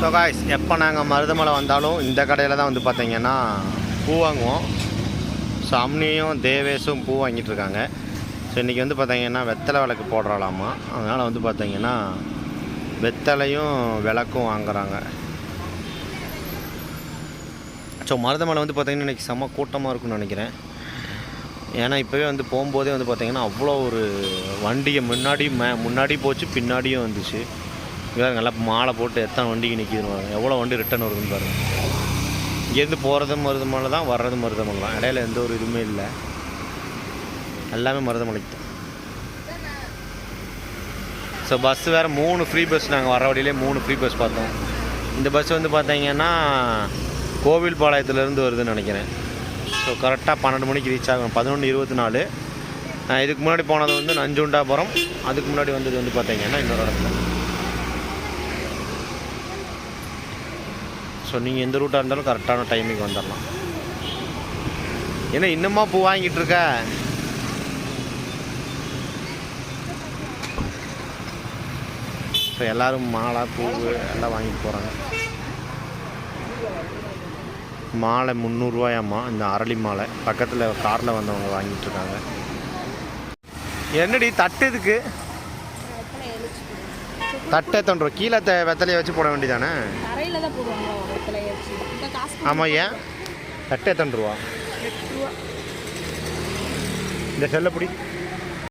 So guys எப்போ நாங்கள் மருதமலை வந்தாலும் இந்த கடையில் தான் வந்து பார்த்தீங்கன்னா பூ வாங்குவோம். ஸோ அம்னியும் தேவேஷும் பூ வாங்கிட்டு இருக்காங்க. ஸோ இன்றைக்கி வந்து பார்த்தீங்கன்னா வெத்தலை விளக்கு போடுறலாமா அதனால் வந்து பார்த்தீங்கன்னா வெத்தலையும் விளக்கும் வாங்குறாங்க. ஸோ மருதமலை வந்து பார்த்திங்கன்னா இன்றைக்கி செம்ம கூட்டமாக இருக்கும்னு நினைக்கிறேன். ஏன்னா இப்போவே வந்து போகும்போதே வந்து பார்த்திங்கன்னா அவ்வளோ ஒரு வண்டியை முன்னாடி மே முன்னாடி போச்சு பின்னாடியும் வந்துச்சு. இங்கே நல்லா மாலை போட்டு எத்தனை வண்டிக்கு நிற்கிதுன்னு பாருங்க. எவ்வளோ வண்டி ரிட்டர்ன் வருதுன்னு பாருங்கள் இங்கேருந்து போகிறது மருதமலை தான் வர்றது மருதமலை தான். இடையில எந்த ஒரு இதுவுமே இல்லை. எல்லாமே மருதமலைக்கு தான். ஸோ பஸ் வேறு மூணு ஃப்ரீ பஸ் நாங்கள் வர வழியிலே மூணு ஃப்ரீ பஸ் பார்த்தோம். இந்த பஸ் வந்து பார்த்தீங்கன்னா கோவில் பாளையத்துலேருந்து வருதுன்னு நினைக்கிறேன். ஸோ கரெக்டாக பன்னெண்டு மணிக்கு ரீச் ஆகும். பதினொன்று இருபத்தி நாலு. இதுக்கு முன்னாடி போனது வந்து நஞ்சுண்டாபுரம். அதுக்கு முன்னாடி வந்தது வந்து பார்த்தீங்கன்னா இன்னொரு இடத்துல. ஸோ நீங்கள் எந்த ரூட்டாக இருந்தாலும் கரெக்டான டைமிங் வந்துடலாம் ஏன்னா இன்னுமா பூ வாங்கிட்டு இருக்க? ஸோ எல்லோரும் மாலை பூ எல்லாம் வாங்கிட்டு போகிறாங்க மாலை முந்நூறுரூவாயாம்மா இந்த அரளி மாலை. பக்கத்தில் காரில் வந்தவங்க வாங்கிட்டு இருக்காங்க. என்னடி தட்டு இதுக்கு தட்டை தொண்டுருவா கீழே த வெத்தலையை வச்சு போட வேண்டியதானே? தரையில தான் போடுவாங்க வெத்தலை வச்சு. இந்த காசு ஆமாம் ஏன்? தட்டை தொண்டுருவா இந்த செல்லப்படி